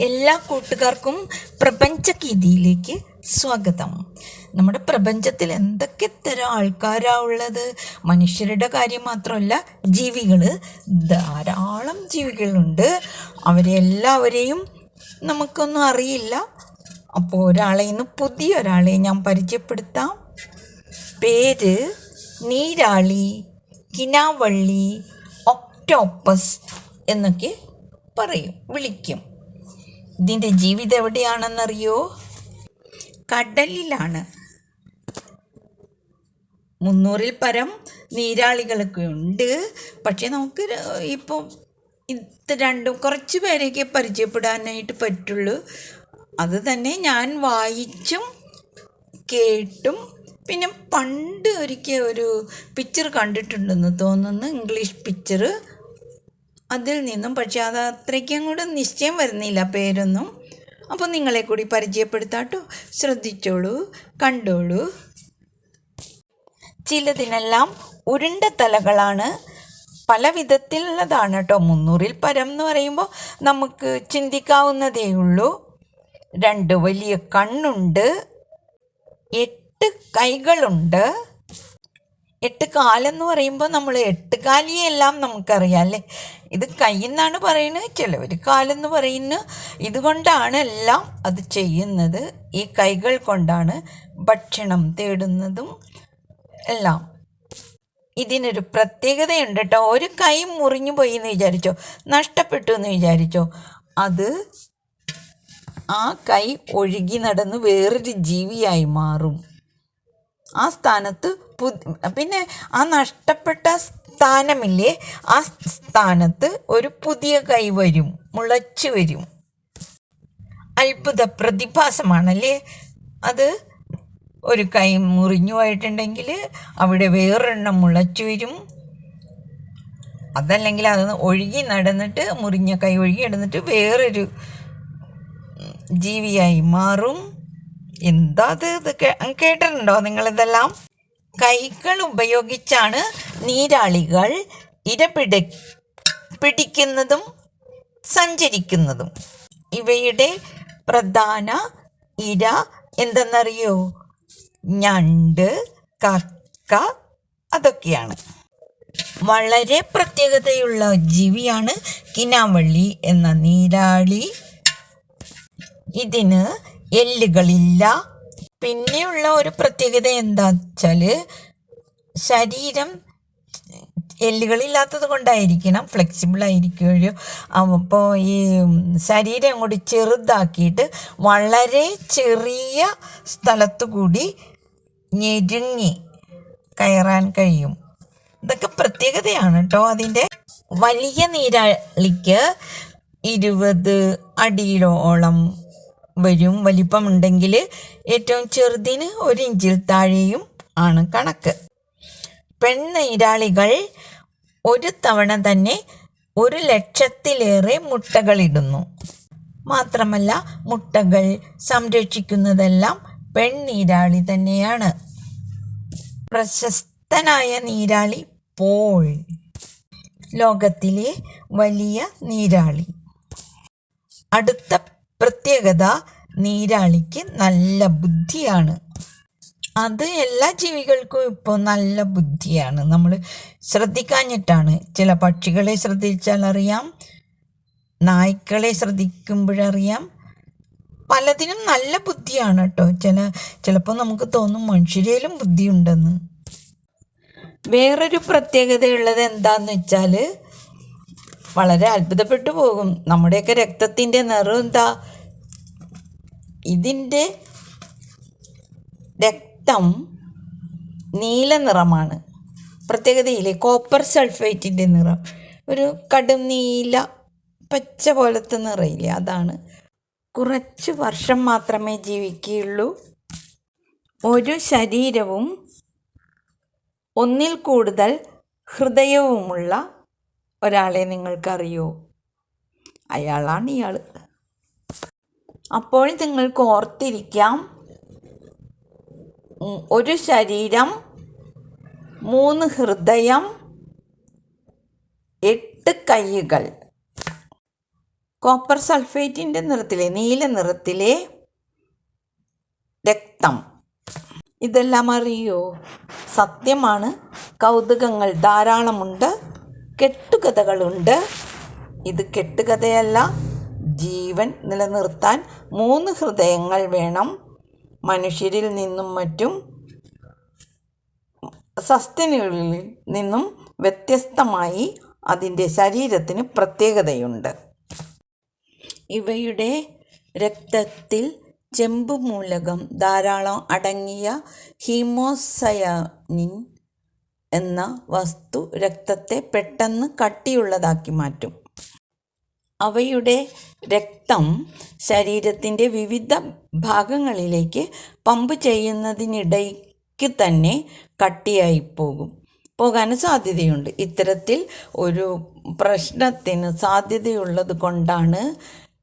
എല്ലാ കൂട്ടുകാർക്കും പ്രപഞ്ചഗീതിയിലേക്ക് സ്വാഗതം. നമ്മുടെ പ്രപഞ്ചത്തിൽ എന്തൊക്കെ തരം ആൾക്കാരാ ഉള്ളത്? മനുഷ്യരുടെ കാര്യം മാത്രമല്ല ജീവികൾ ധാരാളം ജീവികളുണ്ട്. അവരെ എല്ലാവരെയും നമുക്കൊന്നും അറിയില്ല. അപ്പോൾ ഒരാളെ ഇന്ന് പുതിയ ഒരാളെ ഞാൻ പരിചയപ്പെടുത്താം. പേര് നീരാളി കിനാവള്ളി ഒക്ടോപ്പസ് എന്നൊക്കെ പറയും വിളിക്കും. ഇതിന്റെ ജീവിതം എവിടെയാണെന്നറിയോ? കടലിലാണ്. മുന്നൂറിൽ പരം നീരാളികളൊക്കെ ഉണ്ട്. പക്ഷേ നമുക്ക് ഇപ്പം ഇത് രണ്ടും കുറച്ച് പേരെയൊക്കെ പരിചയപ്പെടാനായിട്ട് പറ്റുള്ളൂ. അത് തന്നെ ഞാൻ വായിച്ചും കേട്ടും. പിന്നെ പണ്ട് ഒരിക്കൽ ഒരു പിക്ചർ കണ്ടിട്ടുണ്ടെന്ന് തോന്നുന്നു ഇംഗ്ലീഷ് പിക്ചർ അതിൽ നിന്നും പക്ഷെ അത് അത്രയ്ക്കും കൂടെ നിശ്ചയം വരുന്നില്ല പേരൊന്നും. അപ്പോൾ നിങ്ങളെ കൂടി പരിചയപ്പെടുത്താട്ടോ. ശ്രദ്ധിച്ചോളൂ കണ്ടോളൂ. ചിലതിനെല്ലാം ഉരുണ്ട തലകളാണ്. പല വിധത്തിലുള്ളതാണ് കേട്ടോ മുന്നൂറിൽ പരം എന്ന് പറയുമ്പോൾ നമുക്ക് ചിന്തിക്കാവുന്നതേ ഉള്ളൂ. രണ്ട് വലിയ കണ്ണുണ്ട്. എട്ട് കൈകളുണ്ട്. എട്ട് കാലെന്ന് പറയുമ്പോൾ നമ്മൾ എട്ട് കാലിയെല്ലാം നമുക്കറിയാം അല്ലേ? ഇത് കയ്യെന്നാണ് പറയുന്നത് ചിലവർ കാലെന്ന് പറയുന്നു. ഇതുകൊണ്ടാണ് എല്ലാം അത് ചെയ്യുന്നത്. ഈ കൈകൾ കൊണ്ടാണ് ഭക്ഷണം തേടുന്നതും എല്ലാം. ഇതിനൊരു പ്രത്യേകതയുണ്ട് കേട്ടോ ഒരു കൈ മുറിഞ്ഞു പോയി എന്ന് വിചാരിച്ചോ നഷ്ടപ്പെട്ടു എന്ന് വിചാരിച്ചോ അത് ആ കൈ ഒഴുകി നടന്ന് വേറൊരു ജീവിയായി മാറും. ആ സ്ഥാനത്ത് പിന്നെ ആ നഷ്ടപ്പെട്ട സ്ഥാനമില്ലേ ആ സ്ഥാനത്ത് ഒരു പുതിയ കൈ വരും മുളച്ചു വരും. അത്ഭുത പ്രതിഭാസമാണല്ലേ? അത് ഒരു കൈ മുറിഞ്ഞു പോയിട്ടുണ്ടെങ്കിൽ അവിടെ വേറൊരെണ്ണം മുളച്ചു വരും. അതല്ലെങ്കിൽ അത് ഒഴുകി നടന്നിട്ട് മുറിഞ്ഞ കൈ ഒഴുകി നടന്നിട്ട് വേറൊരു ജീവിയായി മാറും. എന്താ ഇത്? കേട്ടിട്ടുണ്ടോ നിങ്ങളിതെല്ലാം? കൈകൾ ഉപയോഗിച്ചാണ് നീരാളികൾ ഇരപിട പിടിക്കുന്നതും സഞ്ചരിക്കുന്നതും. ഇവയുടെ പ്രധാന ഇര എന്തെന്നറിയോ? ഞണ്ട് കക്ക അതൊക്കെയാണ്. വളരെ പ്രത്യേകതയുള്ള ജീവിയാണ് കിനാവള്ളി എന്ന നീരാളി. ഇതിന് എല്ലുകളില്ല പിന്നെയുള്ള ഒരു പ്രത്യേകത എന്താ വെച്ചാൽ ശരീരം എല്ലുകളില്ലാത്തത് കൊണ്ടായിരിക്കണം ഫ്ലെക്സിബിൾ ആയിരിക്കുകയോ അപ്പോൾ ഈ ശരീരം കൂടി ചെറുതാക്കിയിട്ട് വളരെ ചെറിയ സ്ഥലത്തു കൂടി ഞെരുങ്ങി കയറാൻ കഴിയും. ഇതൊക്കെ പ്രത്യേകതയാണ് കേട്ടോ അതിന്റെ. വലിയ നീരാളിക്ക് ഇരുപത് അടിയിലോളം വരും വലിപ്പമുണ്ടെങ്കിൽ ഏറ്റവും ചെറുതിന് ഒരു ഇഞ്ചിൽ താഴെയും ആണ് കണക്ക്. പെണ്ണീരാളികൾ ഒരു തവണ തന്നെ ഒരു ലക്ഷത്തിലേറെ മുട്ടകളിടുന്നു മാത്രമല്ല മുട്ടകൾ സംരക്ഷിക്കുന്നതെല്ലാം പെണ്ണീരാളി തന്നെയാണ്. പ്രശസ്തനായ നീരാളി പോൾ. ലോകത്തിലെ വലിയ നീരാളി. അടുത്ത പ്രത്യേകത നീരാളിക്ക് നല്ല ബുദ്ധിയാണ്. അത് എല്ലാ ജീവികൾക്കും ഇപ്പോൾ നല്ല ബുദ്ധിയാണ്. നമ്മൾ ശ്രദ്ധിക്കാഞ്ഞിട്ടാണ്. ചില പക്ഷികളെ ശ്രദ്ധിച്ചാൽ അറിയാം. നായ്ക്കളെ ശ്രദ്ധിക്കുമ്പോഴറിയാം. പലതിനും നല്ല ബുദ്ധിയാണ് കേട്ടോ ചില ചിലപ്പോൾ നമുക്ക് തോന്നും മനുഷ്യരിലും ബുദ്ധിയുണ്ടെന്ന്. വേറൊരു പ്രത്യേകതയുള്ളത് എന്താന്ന് വെച്ചാൽ വളരെ അത്ഭുതപ്പെട്ടു പോകും. നമ്മുടെയൊക്കെ രക്തത്തിന്റെ നിറം എന്താ? ഇതിന്റെ രക്തം നീല നിറമാണ്. പ്രത്യേകതയില്ലേ? കോപ്പർ സൾഫേറ്റിന്റെ നിറം. ഒരു കടും നീല പച്ച പോലത്തെ നിറയില്ലേ? അതാണ്. കുറച്ച് വർഷം മാത്രമേ ജീവിക്കുകയുള്ളൂ. ഒരു ശരീരവും ഒന്നിൽ കൂടുതൽ ഹൃദയവുമുള്ള ഒരാളെ നിങ്ങൾക്കറിയോ? അയാളാണ് ഇയാൾ. അപ്പോൾ നിങ്ങൾക്ക് ഓർത്തിരിക്കാം ഒരു ശരീരം മൂന്ന് ഹൃദയം എട്ട് കൈകൾ. കോപ്പർ സൾഫേറ്റിന്റെ നിറത്തിലെ നീല നിറത്തിലെ രക്തം. ഇതെല്ലാം അറിയോ? സത്യമാണ്. കൗതുകങ്ങൾ ധാരാളമുണ്ട്. കെട്ടുകഥകളുണ്ട്. ഇത് കെട്ടുകഥയല്ല ജീവൻ നിലനിർത്താൻ മൂന്ന് ഹൃദയങ്ങൾ വേണം. മനുഷ്യരിൽ നിന്നും മറ്റും സസ്തനികളിൽ നിന്നും വ്യത്യസ്തമായി അതിന്റെ ശരീരത്തിന് പ്രത്യേകതയുണ്ട്. ഇവയുടെ രക്തത്തിൽ ചെമ്പ് മൂലകം ധാരാളം അടങ്ങിയ ഹീമോസയാനിൻ എന്ന വസ്തു രക്തത്തെ പെട്ടെന്ന് കട്ടിയുള്ളതാക്കി മാറ്റും. അവയുടെ രക്തം ശരീരത്തിന്റെ വിവിധ ഭാഗങ്ങളിലേക്ക് പമ്പ് ചെയ്യുന്നതിനിടയ്ക്ക് തന്നെ കട്ടിയായി പോകും പോകാൻ സാധ്യതയുണ്ട്. ഇത്തരത്തിൽ ഒരു പ്രശ്നത്തിന് സാധ്യതയുള്ളത് കൊണ്ടാണ്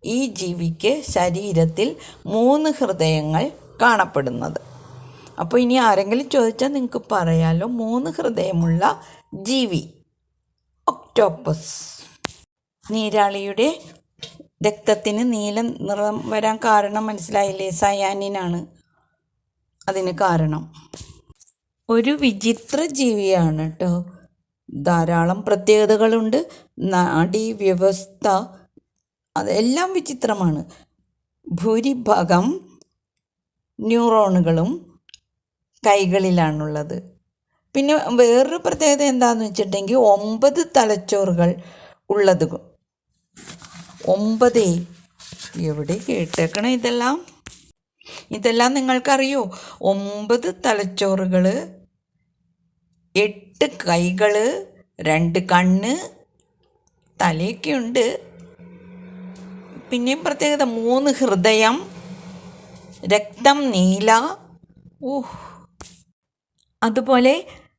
ഈ ജീവിക്ക് ശരീരത്തിൽ മൂന്ന് ഹൃദയങ്ങൾ കാണപ്പെടുന്നത്. അപ്പോൾ ഇനി ആരെങ്കിലും ചോദിച്ചാൽ നിങ്ങൾക്ക് പറയാലോ. മൂന്ന് ഹൃദയമുള്ള ജീവി. ഒക്ടോപ്പസ്. നീരാളിയുടെ രക്തത്തിന് നീല നിറം വരാൻ കാരണം മനസ്സിലായില്ലേ? സയാനിനാണ് അതിന് കാരണം. ഒരു വിചിത്ര ജീവിയാണ് കേട്ടോ ധാരാളം പ്രത്യേകതകളുണ്ട്. നാഡീ വ്യവസ്ഥ അതെല്ലാം വിചിത്രമാണ്. ഭൂരിഭാഗം ന്യൂറോണുകളും കൈകളിലാണുള്ളത്. പിന്നെ വേറൊരു പ്രത്യേകത എന്താണെന്ന് വെച്ചിട്ടുണ്ടെങ്കിൽ ഒമ്പത് തലച്ചോറുകൾ ഉള്ളത്. ഒമ്പതേ. എവിടെ കേട്ടേക്കണം ഇതെല്ലാം? ഇതെല്ലാം നിങ്ങൾക്കറിയോ? ഒമ്പത് തലച്ചോറുകൾ എട്ട് കൈകൾ രണ്ട് കണ്ണ് തലയൊക്കെ ഉണ്ട്. പിന്നെയും പ്രത്യേകത മൂന്ന് ഹൃദയം രക്തം നീല. ഓഹ്. അതുപോലെ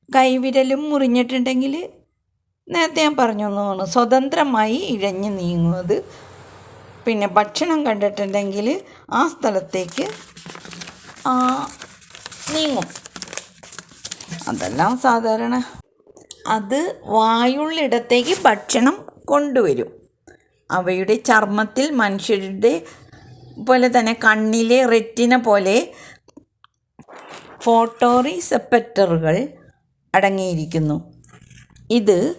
കൈവിരലും മുറിഞ്ഞിട്ടുണ്ടെങ്കിൽ നേരത്തെ ഞാൻ പറഞ്ഞു തോന്നുന്നു സ്വതന്ത്രമായി ഇഴഞ്ഞു നീങ്ങുന്നത്. പിന്നെ ഭക്ഷണം കണ്ടിട്ടുണ്ടെങ്കിൽ ആ സ്ഥലത്തേക്ക് നീങ്ങും. അതെല്ലാം സാധാരണ. അത് വായുള്ളിടത്തേക്ക് ഭക്ഷണം കൊണ്ടുവരും. അവയുടെ ചർമ്മത്തിൽ മനുഷ്യരുടെ പോലെ തന്നെ കണ്ണിലെ റെറ്റിന പോലെ ഫോട്ടോറിസെപ്റ്ററുകൾ അടങ്ങിയിരിക്കുന്നു. ഇത്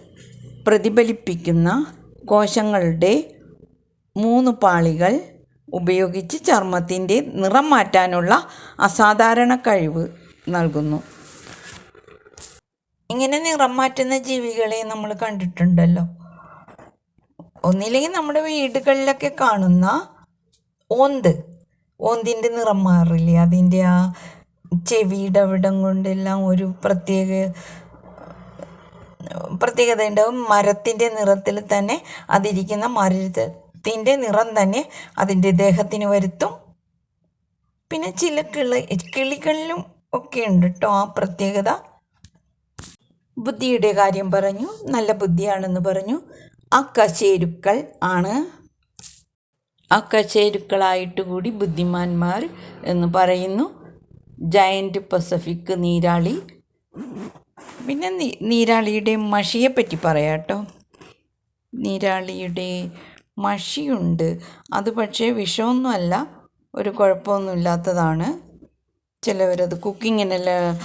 പ്രതിഫലിപ്പിക്കുന്ന കോശങ്ങളുടെ മൂന്ന് പാളികൾ ഉപയോഗിച്ച് ചർമ്മത്തിന്റെ നിറം മാറ്റാനുള്ള അസാധാരണ കഴിവ് നൽകുന്നു. ഇങ്ങനെ നിറം മാറ്റുന്ന ജീവികളെ നമ്മൾ കണ്ടിട്ടുണ്ടല്ലോ. ഒന്നില്ലെങ്കിൽ നമ്മുടെ വീടുകളിലൊക്കെ കാണുന്ന ഓന്ത് ഓന്തിന്റെ നിറം മാറില്ലേ? അതിന്റെ ആ ചെവിയുടെ അവിടം കൊണ്ടെല്ലാം ഒരു പ്രത്യേക പ്രത്യേകത ഉണ്ടാവും. മരത്തിന്റെ നിറത്തിൽ തന്നെ അതിരിക്കുന്ന മരത്തിന്റെ നിറം തന്നെ അതിന്റെ ദേഹത്തിന് വരുത്തും. പിന്നെ ചില കിളി കിളികളിലും ഒക്കെ ഉണ്ട് കേട്ടോ ആ പ്രത്യേകത. ബുദ്ധിയുടെ കാര്യം പറഞ്ഞു നല്ല ബുദ്ധിയാണെന്ന് പറഞ്ഞു. അക്കശേരുക്കൾ ആണ്. അക്കശേരുക്കളായിട്ട് കൂടി ബുദ്ധിമാന്മാർ എന്ന് പറയുന്നു. ജയന്റ് പസഫിക് നീരാളി. പിന്നെ നീരാളിയുടെ മഷിയെ പറ്റി പറയാം കേട്ടോ. നീരാളിയുടെ മഷിയുണ്ട്. അത് പക്ഷേ വിഷമൊന്നുമല്ല ഒരു കുഴപ്പമൊന്നുമില്ലാത്തതാണ്. ചിലവരത് കുക്കിങ്ങിനല്ല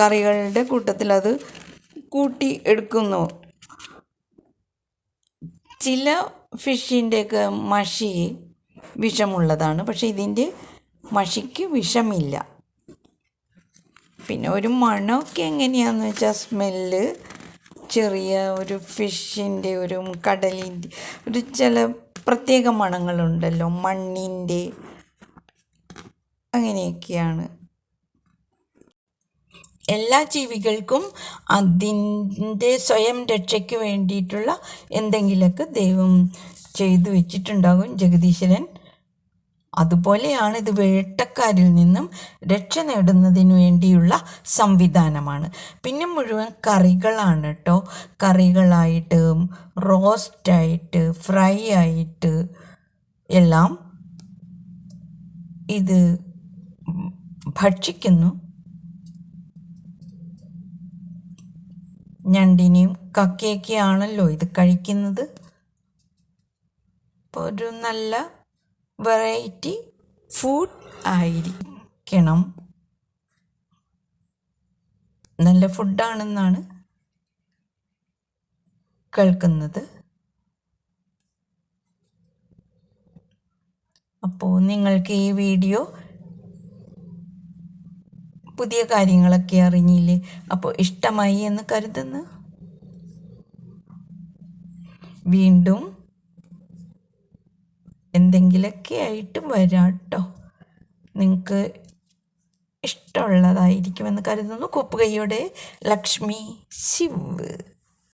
കറികളുടെ കൂട്ടത്തിൽ അത് കൂട്ടി എടുക്കുന്നു. ചില ഫിഷിന്റെയൊക്കെ മഷി വിഷമുള്ളതാണ്. പക്ഷേ ഇതിന്റെ മഷിക്ക് വിഷമില്ല. പിന്നെ ഒരു മണമൊക്കെ എങ്ങനെയാണെന്ന് വെച്ചാൽ സ്മെല്ല് ചെറിയ ഒരു ഫിഷിന്റെ ഒരു കടലിന്റെ ഒരു ചില പ്രത്യേക മണങ്ങളുണ്ടല്ലോ മണ്ണിന്റെ അങ്ങനെയൊക്കെയാണ്. എല്ലാ ജീവികൾക്കും അതിന്റെ സ്വയം രക്ഷയ്ക്ക് വേണ്ടിയിട്ടുള്ള എന്തെങ്കിലുമൊക്കെ ദൈവം ചെയ്തു വെച്ചിട്ടുണ്ടാകും. ജഗദീശ്വരൻ അതുപോലെയാണ് ഇത് വേട്ടക്കാരിൽ നിന്നും രക്ഷ നേടുന്നതിന് വേണ്ടിയുള്ള സംവിധാനമാണ്. പിന്നെ മുഴുവൻ കറികളാണ് കേട്ടോ കറികളായിട്ട് റോസ്റ്റായിട്ട് ഫ്രൈ ആയിട്ട് എല്ലാം ഇത് ഭക്ഷിക്കുന്നു. ഞണ്ടിനെയും കക്കയൊക്കെയാണല്ലോ ഇത് കഴിക്കുന്നത്. ഒരു നല്ല വെറൈറ്റി ഫുഡ് ആയിരിക്കണം. നല്ല ഫുഡാണെന്നാണ് കേൾക്കുന്നത്. അപ്പോൾ നിങ്ങൾക്ക് ഈ വീഡിയോ പുതിയ കാര്യങ്ങളൊക്കെ അറിഞ്ഞില്ലേ? അപ്പോൾ ഇഷ്ടമായി എന്ന് കരുതുന്നു. വീണ്ടും എന്തെങ്കിലുമൊക്കെ ആയിട്ടും വരാം കേട്ടോ നിങ്ങൾക്ക് ഇഷ്ടമുള്ളതായിരിക്കുമെന്ന് കരുതുന്നു. കൂപ്പുകൈയോടെ ലക്ഷ്മി ശിവ്.